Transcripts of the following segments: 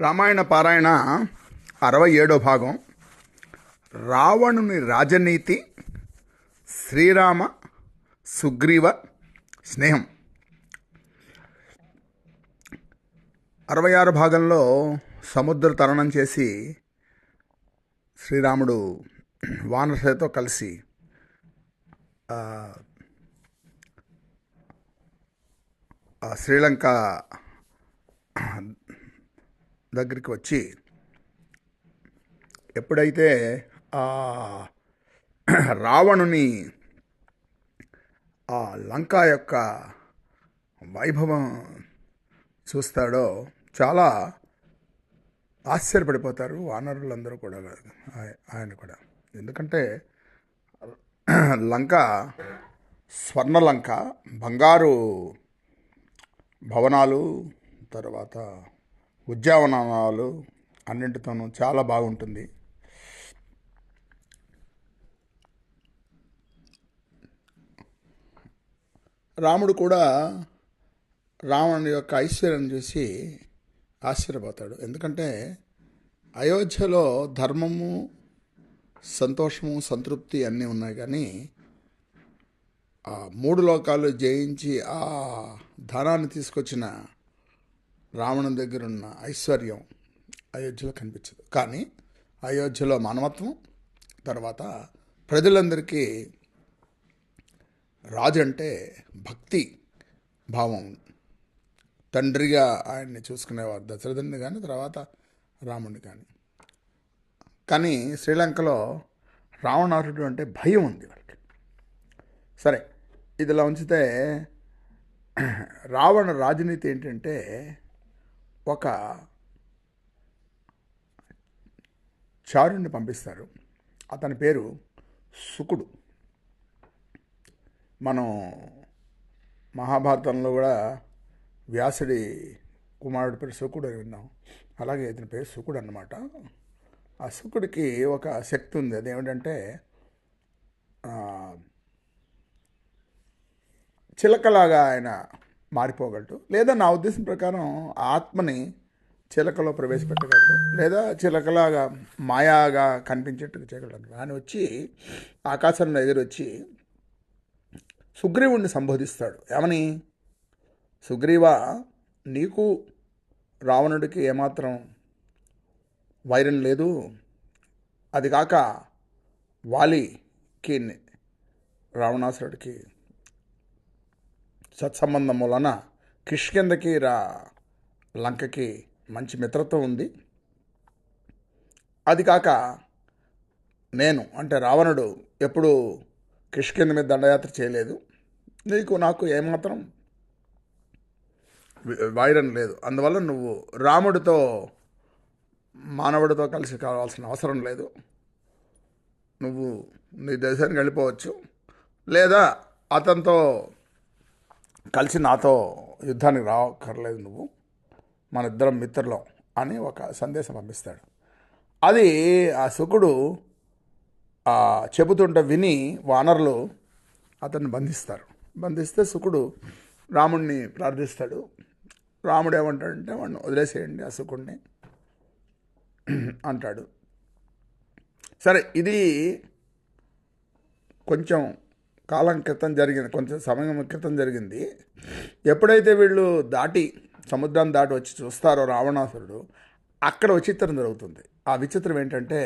రామాయణ పారాయణ అరవై ఏడో భాగం. రావణుని రాజనీతి శ్రీరామ సుగ్రీవ స్నేహం. అరవై ఆరు భాగంలో సముద్ర తరణం చేసి శ్రీరాముడు వానరసేతో కలిసి శ్రీలంక దగ్గరికి వచ్చి ఎప్పుడైతే ఆ రావణుని ఆ లంక యొక్క వైభవం చూస్తాడో చాలా ఆశ్చర్యపడిపోతారు వానరులందరూ కూడా ఆయన కూడా. ఎందుకంటే లంక స్వర్ణలంక బంగారు భవనాలు తర్వాత ఉద్యానవనాలు అన్నింటితోనూ చాలా బాగుంటుంది. రాముడు కూడా రావణుడి యొక్క ఐశ్వర్యం చూసి ఆశ్చర్యపోతాడు. ఎందుకంటే అయోధ్యలో ధర్మము సంతోషము సంతృప్తి అన్నీ ఉన్నాయి కానీ ఆ మూడు లోకాలు జయించి ఆ ధనాన్ని తీసుకొచ్చిన రావణం దగ్గర ఉన్న ఐశ్వర్యం అయోధ్యలో కనిపించదు. కానీ అయోధ్యలో మానవత్వం తర్వాత ప్రజలందరికీ రాజు అంటే భక్తి భావం. తండ్రిగా ఆయన్ని చూసుకునేవారు దశరథుని కానీ తర్వాత రాముడిని కానీ కానీ శ్రీలంకలో రావణాసుడు అంటే భయం ఉంది వాళ్ళకి. సరే ఇదిలా ఉంచితే రావణ రాజనీతి ఏంటంటే ఒక చారుణ్ణి పంపిస్తారు. అతని పేరు సుకుడు. మనం మహాభారతంలో కూడా వ్యాసుడి కుమారుడి పేరు సుకుడు అని విన్నాం. అలాగే ఇతని పేరు సుకుడు అనమాట ఆ సుకుడికి ఒక శక్తి ఉంది. అదేమిటంటే ఆ, చిలకలాగా ఆయన మారిపోగలడు. లేదా నా ఉద్దేశం ప్రకారం ఆత్మని చిలకలో ప్రవేశపెట్టగలడు. లేదా చిలకలాగా మాయాగా కనిపించేట్టుగా చేయగలడు. ఆయన వచ్చి ఆకాశంలో ఎగిరొచ్చి సుగ్రీవుణ్ణి సంబోధిస్తాడు. ఏమని? సుగ్రీవ నీకు రావణుడికి ఏమాత్రం వైరం లేదు. అది కాక వాలికి రావణాసురుడికి సత్సంబంధం వలన కిష్కిందకి రా లంకకి మంచి మిత్రత్వం ఉంది. అది కాక నేను అంటే రావణుడు ఎప్పుడు కిష్కింద మీద దండయాత్ర చేయలేదు. నీకు నాకు ఏమాత్రం వైరం లేదు. అందువల్ల నువ్వు రాముడితో మానవుడితో కలిసి కావాల్సిన అవసరం లేదు. నువ్వు నీ దేశానికి వెళ్ళిపోవచ్చు. లేదా అతనితో కలిసి నాతో యుద్ధానికి రావక్కర్లేదు నువ్వు. మన ఇద్దరం మిత్రులం అని ఒక సందేశం పంపిస్తాడు. అది ఆ శుకుడు చెబుతుంట చెబుతుంటే విని వానరులు అతన్ని బంధిస్తారు. బంధిస్తే శుకుడు రాముణ్ణి ప్రార్థిస్తాడు. రాముడు ఏమంటాడంటే వాడిని వదిలేసేయండి ఆ శుకుడిని అంటాడు. సరే ఇది కొంచెం కాలం క్రితం జరిగింది కొంచెం సమయం క్రితం జరిగింది. ఎప్పుడైతే వీళ్ళు దాటి సముద్రాన్ని దాటి వచ్చి చూస్తారో రావణాసురుడు అక్కడ విచిత్రం జరుగుతుంది. ఆ విచిత్రం ఏంటంటే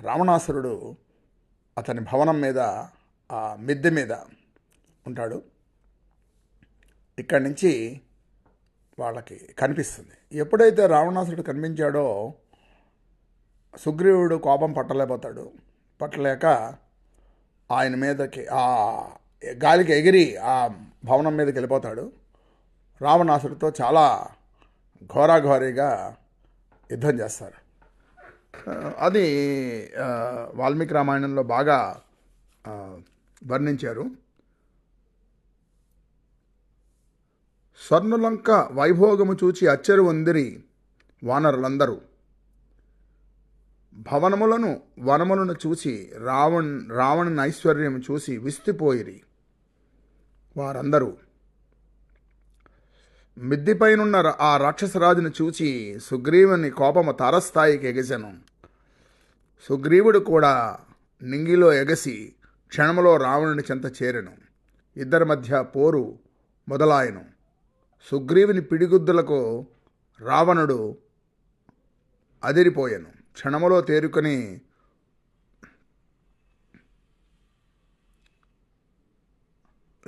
రావణాసురుడు అతని భవనం మీద ఆ మిద్దె మీద ఉంటాడు. ఇక్కడి నుంచి వాళ్ళకి కనిపిస్తుంది. ఎప్పుడైతే రావణాసురుడు కనిపించాడో సుగ్రీవుడు కోపం పట్టలేకపోతాడు. పట్టలేక ఆయన మీదకి ఆ గాలికి ఎగిరి ఆ భవనం మీదకి వెళ్ళిపోతాడు. రావణాసుడితో చాలా ఘోరాఘోరీగా యుద్ధం చేస్తారు. అది వాల్మీకి రామాయణంలో బాగా వర్ణించారు. స్వర్ణలంక వైభోగము చూచి అచ్చరు వందిరి వానరులందరూ. భవనములను వనములను చూసి రావణ్ రావణుని ఐశ్వర్యం చూసి విస్తిపోయిరి. వారందరూ మిద్దిపైనున్న ఆ రాక్షసరాజును చూచి సుగ్రీవుని కోపము తారస్థాయికి ఎగసెను. సుగ్రీవుడు కూడా నింగిలో ఎగసి క్షణములో రావణుని చెంత చేరెను. ఇద్దరి మధ్య పోరు మొదలాయను. సుగ్రీవుని పిడిగుద్దులకు రావణుడు అదిరిపోయాను. క్షణములో తేరుకొని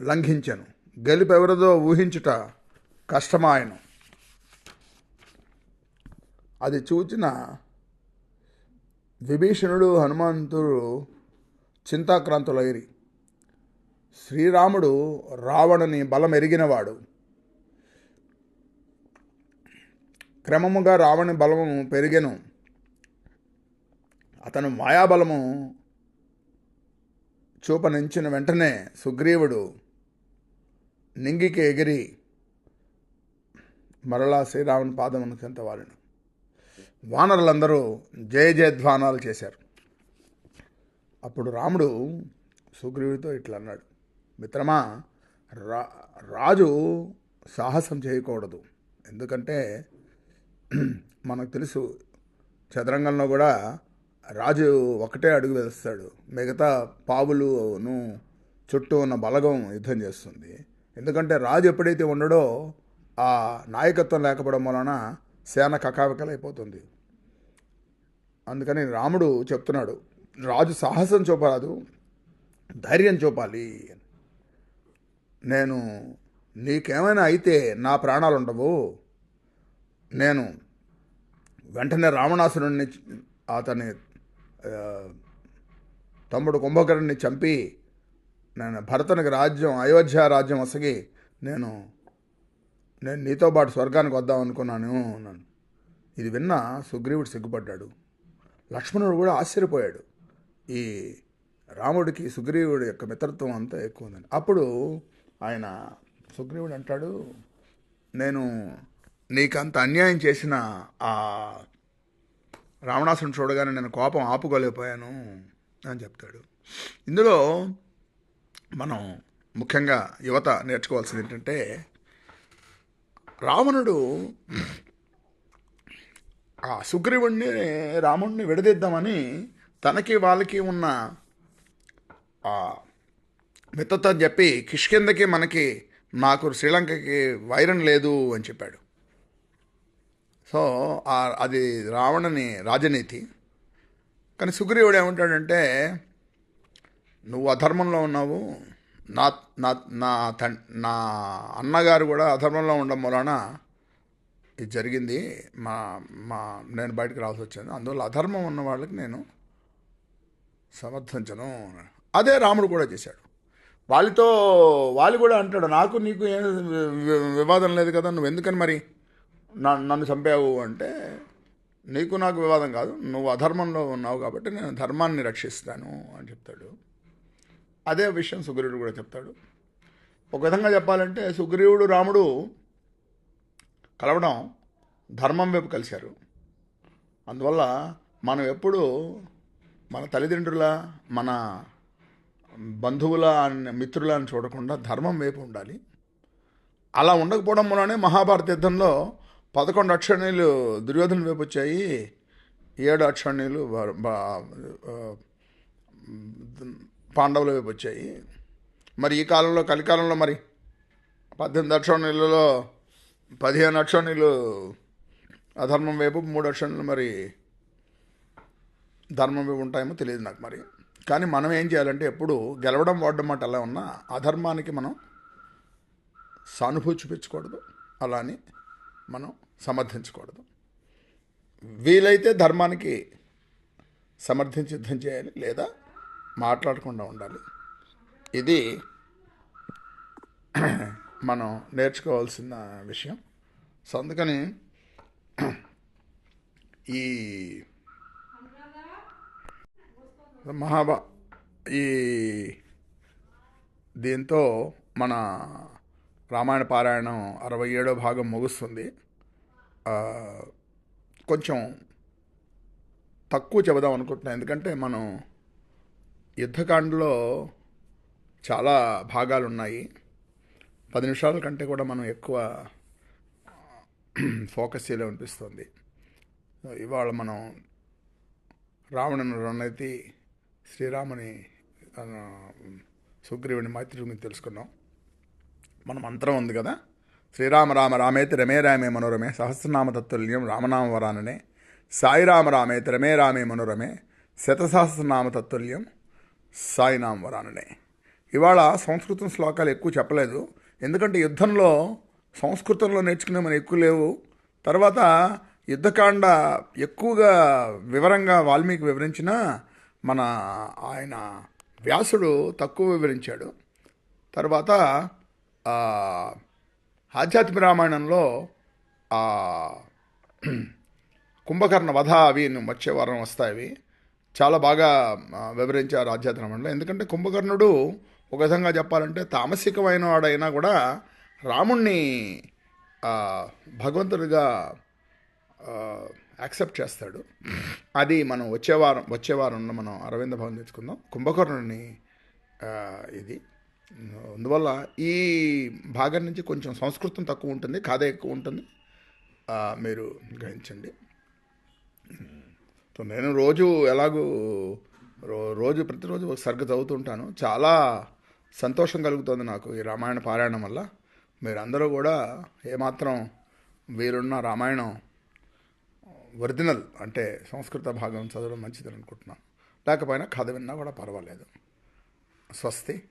లంఘించను. గెలుపెవరిదో ఊహించుట కష్టమాయను. అది చూచిన విభీషణుడు హనుమంతుడు చింతాక్రాంతులైరి. శ్రీరాముడు రావణుని బలం ఎరిగినవాడు క్రమముగా రావణి బలము పెరిగెను. అతను మాయాబలము చూపనించిన వెంటనే సుగ్రీవుడు నింగికి ఎగిరి మరలా శ్రీరాముని పాదమును చెంత వారిను వానరులందరూ జయ జయధ్వానాలు చేశారు. అప్పుడు రాముడు సుగ్రీవుడితో ఇట్లా అన్నాడు మిత్రమా రా రాజు సాహసం చేయకూడదు. ఎందుకంటే మనకు తెలుసు చదరంగంలో కూడా రాజు ఒకటే అడుగు వేస్తాడు. మిగతా పావులును చుట్టూ ఉన్న బలగం యుద్ధం చేస్తుంది. ఎందుకంటే రాజు ఎప్పుడైతే ఉండడో ఆ నాయకత్వం లేకపోవడం వలన సేన కకావికలైపోతుంది. అందుకని రాముడు చెప్తున్నాడు రాజు సాహసం చూపరాదు ధైర్యం చూపాలి. నేను నీకేమైనా అయితే నా ప్రాణాలు ఉండవు నేను వెంటనే రావణాసురుణ్ణి అతని తమ్ముడు కుంభకర్ణుని చంపి నేను భరతనికి రాజ్యం అయోధ్య రాజ్యం వసగి నేను నేను నీతో పాటు స్వర్గానికి వద్దాం అనుకున్నాను అన్నాను. ఇది విన్న సుగ్రీవుడు సిగ్గుపడ్డాడు. లక్ష్మణుడు కూడా ఆశ్చర్యపోయాడు. ఈ రాముడికి సుగ్రీవుడి యొక్క మిత్రత్వం అంతా ఎక్కువ ఉందని. అప్పుడు ఆయన సుగ్రీవుడు అంటాడు నేను నీకంత అన్యాయం చేసిన ఆ రావణాసుని చూడగానే నేను కోపం ఆపుకోలేకపోయాను అని చెప్తాడు. ఇందులో మనం ముఖ్యంగా యువత నేర్చుకోవాల్సింది ఏంటంటే రావణుడు ఆ సుగ్రీవుణ్ణి రాముణ్ణి విడదీద్దామని తనకి వాళ్ళకి ఉన్న ఆ మిత్రత్వం చెప్పి కిష్కిందకి మనకి నాకు శ్రీలంకకి వైరం లేదు అని చెప్పాడు. సో అది రావణని రాజనీతి. కానీ సుగ్రీవుడు ఏమంటాడంటే నువ్వు అధర్మంలో ఉన్నావు. నా నా నా తన్ నా అన్నగారు కూడా అధర్మంలో ఉండడం వలన ఇది జరిగింది. మా మా నేను బయటకు రావాల్సి వచ్చింది. అందువల్ల అధర్మం ఉన్న వాళ్ళకి నేను సమర్థించను. అదే రాముడు కూడా చేశాడు. వాళ్ళతో వాళ్ళు కూడా అంటాడు నాకు నీకు ఏం వివాదం లేదు కదా నువ్వు ఎందుకని మరి నన్ను చంపావు అంటే నీకు నాకు వివాదం కాదు నువ్వు అధర్మంలో ఉన్నావు కాబట్టి నేను ధర్మాన్ని రక్షిస్తాను అని చెప్తాడు. అదే విషయం సుగ్రీవుడు కూడా చెప్తాడు. ఒక విధంగా చెప్పాలంటే సుగ్రీవుడు రాముడు కలవడం ధర్మం వైపు కలిశారు. అందువల్ల మనం ఎప్పుడు మన తల్లిదండ్రుల మన బంధువుల అన్న- మిత్రుల అని చూడకుండా ధర్మం వైపు ఉండాలి. అలా ఉండకపోవడం వలనే మహాభారత యుద్ధంలో పదకొండు అక్షణీలు దుర్యోధన వైపు వచ్చాయి. ఏడు అక్షణీలు పాండవుల వైపు వచ్చాయి. మరి ఈ కాలంలో కలికాలంలో మరి పద్దెనిమిది అక్షణీలలో పదిహేను అక్షణీలు అధర్మం వైపు మూడు అక్షణీలు మరి ధర్మం వైపు ఉంటాయేమో తెలియదు నాకు మరి. కానీ మనం ఏం చేయాలంటే ఎప్పుడు గెలవడం వాడడం మాట ఎలా ఉన్నా అధర్మానికి మనం సానుభూతి చూపించకూడదు. అలా అని మనం సమర్థించకూడదు. వీలైతే ధర్మానికి సమర్థించి యుద్ధం చేయాలి లేదా మాట్లాడకుండా ఉండాలి. ఇది మనం నేర్చుకోవాల్సిన విషయం. సో అందుకని ఈ మహాభా ఈ దీంతో మన రామాయణ పారాయణం అరవై ఏడో భాగం ముగుస్తుంది. కొంచెం తక్కువ చెబుదాం అనుకుంటున్నాను. ఎందుకంటే మనం యుద్ధకాండలో చాలా భాగాలు ఉన్నాయి పది నిమిషాల కంటే కూడా మనం ఎక్కువ ఫోకస్ చేయలే అనిపిస్తుంది. ఇవాళ మనం రావణుని రణైతి శ్రీరాముని సుగ్రీవుని మైత్రి గురించి తెలుసుకున్నాం. మన మంత్రం ఉంది కదా? శ్రీరామ రామ రామేతి రమే రామే మనోరమే సహస్రనామ తత్తుల్యం రామనామ వరాననే సాయిరామ రామేతి రమే రామే మనోరమే శతసహస్రనామ తత్తుల్యం సాయినామ వరాననే ఇవాళ సంస్కృతం శ్లోకాలు ఎక్కువ చెప్పలేదు. ఎందుకంటే యుద్ధంలో సంస్కృతంలో నేర్చుకునే మనం ఎక్కువ లేవు. తర్వాత యుద్ధకాండ ఎక్కువగా వివరంగా వాల్మీకి వివరించిన మన ఆయన వ్యాసుడు తక్కువ వివరించాడు. తర్వాత ఆ, ఆధ్యాత్మిక రామాయణంలో కుంభకర్ణ వధ అవి వచ్చే వారం వస్తాయి అవి. చాలా బాగా వివరించారు ఆధ్యాత్మిక రామాయణంలో. ఎందుకంటే కుంభకర్ణుడు ఒక విధంగా చెప్పాలంటే తామసికమైన వాడైనా కూడా రాముణ్ణి భగవంతుడిగా యాక్సెప్ట్ చేస్తాడు. అది మనం వచ్చే వారం వచ్చే వారంలో మనం అరవింద భవన్ తెచ్చుకుందాం. కుంభకర్ణుని ఇది. అందువల్ల ఈ భాగం నుంచి కొంచెం సంస్కృతం తక్కువ ఉంటుంది కథ ఎక్కువ ఉంటుంది. మీరు గ్రహించండి. సో నేను రోజు ఎలాగూ రో రోజు ప్రతిరోజు ఒక సర్గ చదువుతుంటాను. చాలా సంతోషం కలుగుతుంది నాకు ఈ రామాయణ పారాయణం వల్ల. మీరందరూ కూడా ఏమాత్రం వీరున్న రామాయణం ఒరిజినల్ అంటే సంస్కృత భాగం చదవడం మంచిదని అనుకుంటున్నాను. లేకపోయినా కథ విన్నా కూడా పర్వాలేదు. స్వస్తి.